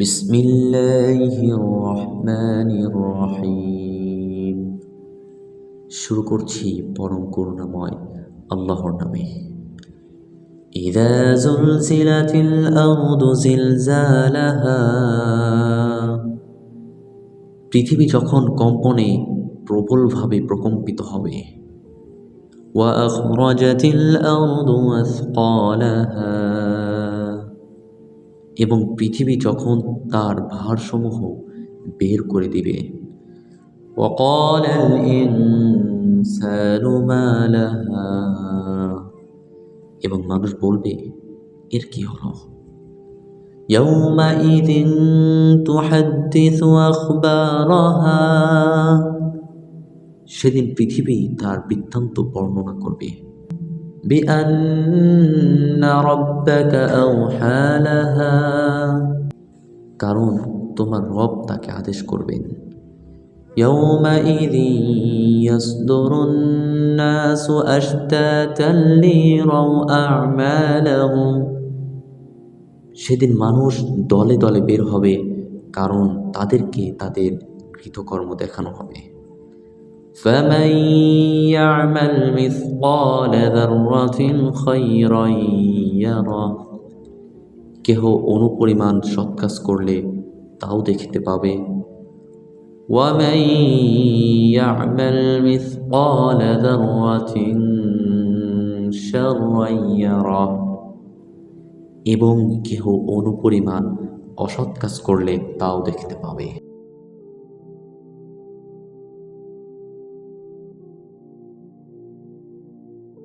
بسم الله الرحمن الرحيم শুরু করছি পরম করুণাময় আল্লাহর নামে إذا زلزلت الأرض زلزالها পৃথিবী যখন কম্পনে প্রবলভাবে প্রকম্পিত হবে وأخرجت الأرض أثقالها এবং পৃথিবী যখন তার ভারসমূহ বের করে দিবে وقال الإنسان ما لها এবং মানুষ বলবে এর কি হলো يومئذ تحدث أخبارها সেদিন পৃথিবী তার বৃত্তান্ত বর্ণনা করবে بأن ربك أوحى لها কারণ তোমার রব তাকে আদেশ করবেন يومئذ يصدر الناس أشتاتا ليروا أعمالهم সেদিন মানুষ দলে দলে বের হবে কারণ তাদেরকে তাদের কৃতকর্ম দেখানো হবে فمن يعمل مثقال ذرة خيرا يره কেহ অনুপরিমাণ সৎকাজ করলে তাও দেখিতে পাবে ومن يعمل مثقال ذرة شرا يره এবং কেহ অনুপরিমাণ অসৎ কাজ করলে তাও দেখতে পাবে